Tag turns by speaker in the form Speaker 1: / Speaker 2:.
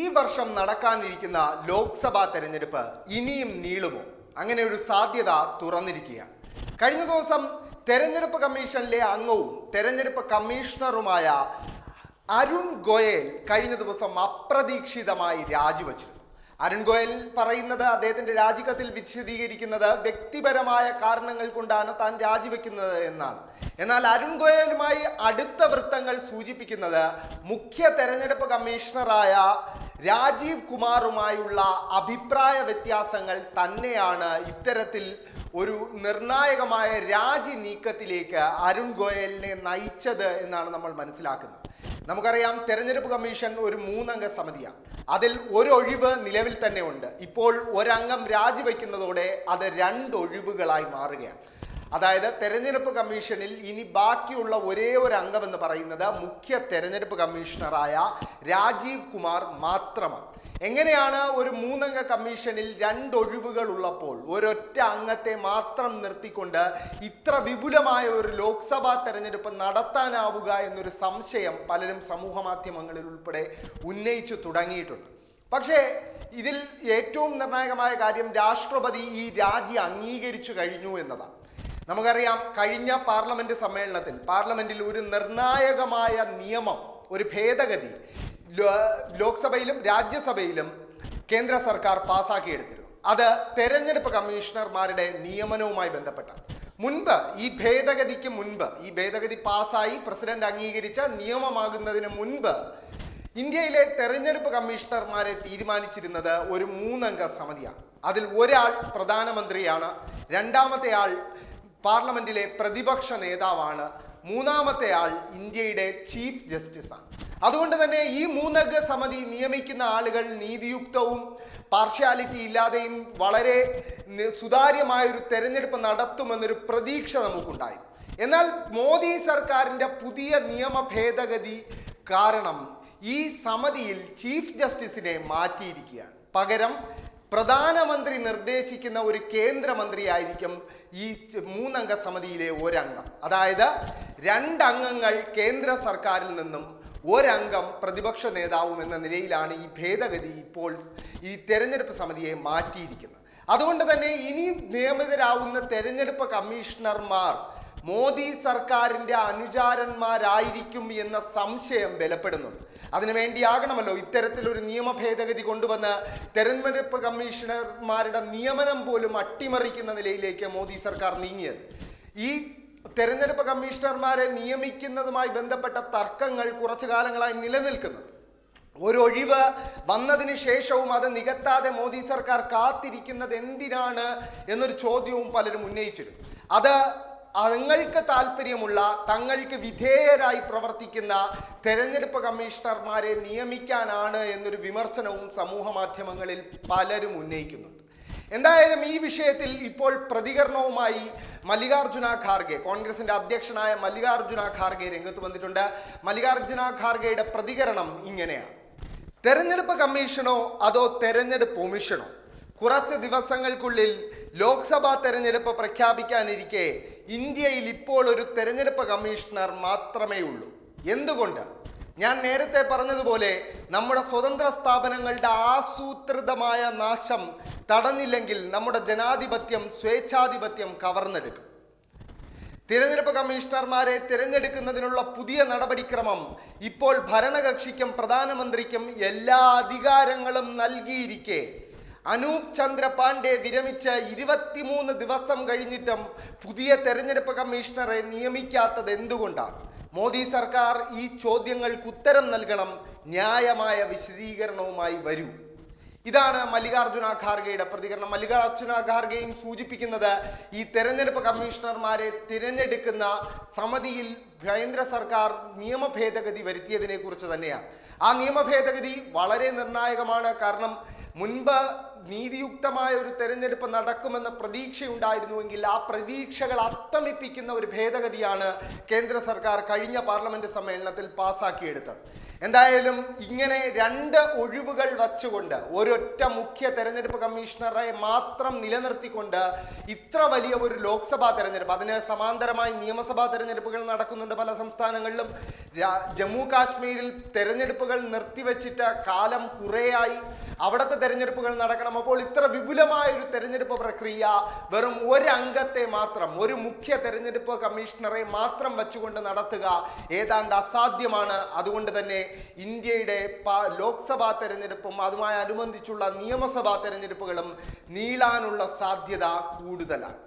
Speaker 1: ഈ വർഷം നടക്കാനിരിക്കുന്ന ലോക്സഭാ തെരഞ്ഞെടുപ്പ് ഇനിയും നീളുമോ? അങ്ങനെ ഒരു സാധ്യത തുറന്നിരിക്കുകയാണ്. കഴിഞ്ഞ ദിവസം തെരഞ്ഞെടുപ്പ് കമ്മീഷനിലെ അംഗവും തെരഞ്ഞെടുപ്പ് കമ്മീഷണറുമായ അരുൺ ഗോയൽ കഴിഞ്ഞ ദിവസം അപ്രതീക്ഷിതമായി രാജിവച്ചിരുന്നു. അരുൺ ഗോയൽ പറയുന്നത് അദ്ദേഹത്തിന്റെ രാജിക്കത്തിൽ വിശദീകരിക്കുന്നത് വ്യക്തിപരമായ കാരണങ്ങൾ കൊണ്ടാണ് താൻ രാജിവെക്കുന്നത് എന്നാണ്. എന്നാൽ അരുൺ ഗോയലുമായി അടുത്ത വൃത്തങ്ങൾ സൂചിപ്പിക്കുന്നത് മുഖ്യ തെരഞ്ഞെടുപ്പ് കമ്മീഷണറായ രാജീവ് കുമാറുമായുള്ള അഭിപ്രായ വ്യത്യാസങ്ങൾ തന്നെയാണ് ഇത്തരത്തിൽ ഒരു നിർണായകമായ രാജി നീക്കത്തിലേക്ക് അരുൺ ഗോയലിനെ നയിച്ചത് എന്നാണ് നമ്മൾ മനസ്സിലാക്കുന്നത്. നമുക്കറിയാം തെരഞ്ഞെടുപ്പ് കമ്മീഷൻ ഒരു മൂന്നംഗ സമിതിയാണ്. അതിൽ ഒരൊഴിവ് നിലവിൽ തന്നെ ഉണ്ട്. ഇപ്പോൾ ഒരംഗം രാജിവെക്കുന്നതോടെ അത് രണ്ടൊഴിവുകളായി മാറുകയാണ്. അതായത് തെരഞ്ഞെടുപ്പ് കമ്മീഷനിൽ ഇനി ബാക്കിയുള്ള ഒരേ ഒരു അംഗം എന്ന് പറയുന്നത് മുഖ്യ തെരഞ്ഞെടുപ്പ് കമ്മീഷണറായ രാജീവ് കുമാർ മാത്രമാണ്. എങ്ങനെയാണ് ഒരു മൂന്നംഗ കമ്മീഷനിൽ രണ്ട് ഒഴിവുകൾ ഉള്ളപ്പോൾ ഒരൊറ്റ അംഗത്തെ മാത്രം നിർത്തിക്കൊണ്ട് ഇത്ര വിപുലമായ ഒരു ലോക്സഭാ തെരഞ്ഞെടുപ്പ് നടത്താനാവുക എന്നൊരു സംശയം പലരും സമൂഹ മാധ്യമങ്ങളിൽ ഉൾപ്പെടെ ഉന്നയിച്ചു തുടങ്ങിയിട്ടുണ്ട്. പക്ഷേ ഇതിൽ ഏറ്റവും നിർണായകമായ കാര്യം രാഷ്ട്രപതി ഈ രാജി അംഗീകരിച്ചു കഴിഞ്ഞു എന്നതാണ്. നമുക്കറിയാം കഴിഞ്ഞ പാർലമെന്റ് സമ്മേളനത്തിൽ പാർലമെന്റിൽ ഒരു നിർണായകമായ നിയമം ഒരു ഭേദഗതി ലോക്സഭയിലും രാജ്യസഭയിലും കേന്ദ്ര സർക്കാർ പാസാക്കിയെടുത്തിരുന്നു. അത് തെരഞ്ഞെടുപ്പ് കമ്മീഷണർമാരുടെ നിയമനവുമായി ബന്ധപ്പെട്ടാണ്. മുൻപ് ഈ ഭേദഗതിക്ക് മുൻപ് ഈ ഭേദഗതി പാസ്സായി പ്രസിഡന്റ് അംഗീകരിച്ച നിയമമാകുന്നതിന് മുൻപ് ഇന്ത്യയിലെ തെരഞ്ഞെടുപ്പ് കമ്മീഷണർമാരെ തീരുമാനിച്ചിരുന്നത് ഒരു മൂന്നംഗ സമിതിയാണ്. അതിൽ ഒരാൾ പ്രധാനമന്ത്രിയാണ് രണ്ടാമത്തെ ആൾ പാർലമെന്റിലെ പ്രതിപക്ഷ നേതാവാണ് മൂന്നാമത്തെ ആൾ ഇന്ത്യയുടെ ചീഫ് ജസ്റ്റിസ് ആണ് അതുകൊണ്ട് തന്നെ ഈ മൂന്നംഗ സമിതി നിയമിക്കുന്ന ആളുകൾ നീതിയുക്തവും പാർഷ്യാലിറ്റി ഇല്ലാതെയും വളരെ സുതാര്യമായൊരു തെരഞ്ഞെടുപ്പ് നടത്തുമെന്നൊരു പ്രതീക്ഷ നമുക്കുണ്ടായി. എന്നാൽ മോദി സർക്കാരിന്റെ പുതിയ നിയമ ഭേദഗതി കാരണം ഈ സമിതിയിൽ ചീഫ് ജസ്റ്റിസിനെ മാറ്റിയിരിക്കുകയാണ്. പകരം പ്രധാനമന്ത്രി നിർദ്ദേശിക്കുന്ന ഒരു കേന്ദ്രമന്ത്രിയായിരിക്കും ഈ മൂന്നംഗ സമിതിയിലെ ഒരംഗം. അതായത് രണ്ടംഗങ്ങൾ കേന്ദ്ര സർക്കാരിൽ നിന്നും ഒരംഗം പ്രതിപക്ഷ നേതാവും എന്ന നിലയിലാണ് ഈ ഭേദഗതി ഇപ്പോൾ ഈ തെരഞ്ഞെടുപ്പ് സമിതിയെ മാറ്റിയിരിക്കുന്നത്. അതുകൊണ്ട് തന്നെ ഇനി നിയമിതരാവുന്ന തെരഞ്ഞെടുപ്പ് കമ്മീഷണർമാർ മോദി സർക്കാരിന്റെ അനുചാരന്മാരായിരിക്കും എന്ന സംശയം ബലപ്പെടുന്നുണ്ട്. അതിനുവേണ്ടിയാകണമല്ലോ ഇത്തരത്തിലൊരു നിയമ ഭേദഗതി കൊണ്ടുവന്ന് തെരഞ്ഞെടുപ്പ് കമ്മീഷണർമാരുടെ നിയമനം പോലും അട്ടിമറിക്കുന്ന നിലയിലേക്ക് മോദി സർക്കാർ നീങ്ങിയത്. ഈ തെരഞ്ഞെടുപ്പ് കമ്മീഷണർമാരെ നിയമിക്കുന്നതുമായി ബന്ധപ്പെട്ട തർക്കങ്ങൾ കുറച്ചു കാലങ്ങളായി നിലനിൽക്കുന്നത് ഒരൊഴിവ് വന്നതിന് ശേഷവും അത് നികത്താതെ മോദി സർക്കാർ കാത്തിരിക്കുന്നത് എന്തിനാണ് എന്നൊരു ചോദ്യവും പലരും ഉന്നയിച്ചിരുന്നു. അത് തങ്ങൾക്ക് താല്പര്യമുള്ള തങ്ങൾക്ക് വിധേയരായി പ്രവർത്തിക്കുന്ന തെരഞ്ഞെടുപ്പ് കമ്മീഷണർമാരെ നിയമിക്കാനാണ് എന്നൊരു വിമർശനവും സമൂഹ മാധ്യമങ്ങളിൽ പലരും ഉന്നയിക്കുന്നുണ്ട്. എന്തായാലും ഈ വിഷയത്തിൽ ഇപ്പോൾ പ്രതികരണവുമായി മല്ലികാർജുന ഖാർഗെ കോൺഗ്രസിന്റെ അധ്യക്ഷനായ മല്ലികാർജുന ഖാർഗെ രംഗത്ത് വന്നിട്ടുണ്ട്. മല്ലികാർജുന ഖാർഗെയുടെ പ്രതികരണം ഇങ്ങനെയാണ്. തെരഞ്ഞെടുപ്പ് കമ്മീഷനോ അതോ തെരഞ്ഞെടുപ്പ് കമ്മീഷനോ കുറച്ച് ദിവസങ്ങൾക്കുള്ളിൽ ലോക്സഭാ തെരഞ്ഞെടുപ്പ് പ്രഖ്യാപിക്കാനിരിക്കെ ഇന്ത്യയിൽ ഇപ്പോൾ ഒരു തെരഞ്ഞെടുപ്പ് കമ്മീഷണർ മാത്രമേ ഉള്ളൂ. എന്തുകൊണ്ട്? ഞാൻ നേരത്തെ പറഞ്ഞതുപോലെ നമ്മുടെ സ്വതന്ത്ര സ്ഥാപനങ്ങളുടെ ആസൂത്രിതമായ നാശം തടഞ്ഞില്ലെങ്കിൽ നമ്മുടെ ജനാധിപത്യം സ്വേച്ഛാധിപത്യം കവർന്നെടുക്കും. തിരഞ്ഞെടുപ്പ് കമ്മീഷണർമാരെ തിരഞ്ഞെടുക്കുന്നതിനുള്ള പുതിയ നടപടിക്രമം ഇപ്പോൾ ഭരണകക്ഷിക്കും പ്രധാനമന്ത്രിക്കും എല്ലാ അധികാരങ്ങളും നൽകിയിരിക്കെ. അനൂപ് ചന്ദ്ര പാണ്ഡെ വിരമിച്ച് ഇരുപത്തിമൂന്ന് ദിവസം കഴിഞ്ഞിട്ടും പുതിയ തെരഞ്ഞെടുപ്പ് കമ്മീഷണറെ നിയമിക്കാത്തത് എന്തുകൊണ്ടാണ്? മോദി സർക്കാർ ഈ ചോദ്യങ്ങൾക്ക് ഉത്തരം നൽകണം ന്യായമായ വിശദീകരണവുമായി വരൂ. ഇതാണ് മല്ലികാർജുന ഖാർഗെയുടെ പ്രതികരണം. മല്ലികാർജുന ഖാർഗെയും സൂചിപ്പിക്കുന്നത് ഈ തെരഞ്ഞെടുപ്പ് കമ്മീഷണർമാരെ തിരഞ്ഞെടുക്കുന്ന സമിതിയിൽ കേന്ദ്ര സർക്കാർ നിയമ ഭേദഗതി വരുത്തിയതിനെ കുറിച്ച് തന്നെയാണ്. ആ നിയമ ഭേദഗതി വളരെ നിർണായകമാണ്. കാരണം മുൻപ് നീതിയുക്തമായ ഒരു തെരഞ്ഞെടുപ്പ് നടക്കുമെന്ന പ്രതീക്ഷയുണ്ടായിരുന്നുവെങ്കിൽ ആ പ്രതീക്ഷകൾ അസ്തമിപ്പിക്കുന്ന ഒരു ഭേദഗതിയാണ് കേന്ദ്ര സർക്കാർ കഴിഞ്ഞ പാർലമെന്റ് സമ്മേളനത്തിൽ പാസാക്കിയെടുത്തത്. എന്തായാലും ഇങ്ങനെ രണ്ട് ഒഴിവുകൾ വച്ചുകൊണ്ട് ഒരൊറ്റ മുഖ്യ തെരഞ്ഞെടുപ്പ് കമ്മീഷണറെ മാത്രം നിലനിർത്തിക്കൊണ്ട് ഇത്ര വലിയ ഒരു ലോക്സഭാ തെരഞ്ഞെടുപ്പ് അതിന് സമാന്തരമായി നിയമസഭാ തെരഞ്ഞെടുപ്പുകൾ നടക്കുന്നുണ്ട് പല സംസ്ഥാനങ്ങളിലും. ജമ്മു കാശ്മീരിൽ തെരഞ്ഞെടുപ്പുകൾ നിർത്തിവെച്ചിട്ട് കാലം കുറേയായി. അവിടുത്തെ തെരഞ്ഞെടുപ്പുകൾ നടക്കണം. അപ്പോൾ ഇത്ര വിപുലമായ ഒരു തെരഞ്ഞെടുപ്പ് പ്രക്രിയ വെറും ഒരംഗത്തെ മാത്രം ഒരു മുഖ്യ തെരഞ്ഞെടുപ്പ് കമ്മീഷണറെ മാത്രം വെച്ചുകൊണ്ട് നടത്തുക ഏതാണ്ട് അസാധ്യമാണ്. അതുകൊണ്ട് തന്നെ ഇന്ത്യയുടെ ലോക്സഭാ തെരഞ്ഞെടുപ്പും അതുമായി അനുബന്ധിച്ചുള്ള നിയമസഭാ തെരഞ്ഞെടുപ്പുകളും നീളാനുള്ള സാധ്യത കൂടുതലാണ്.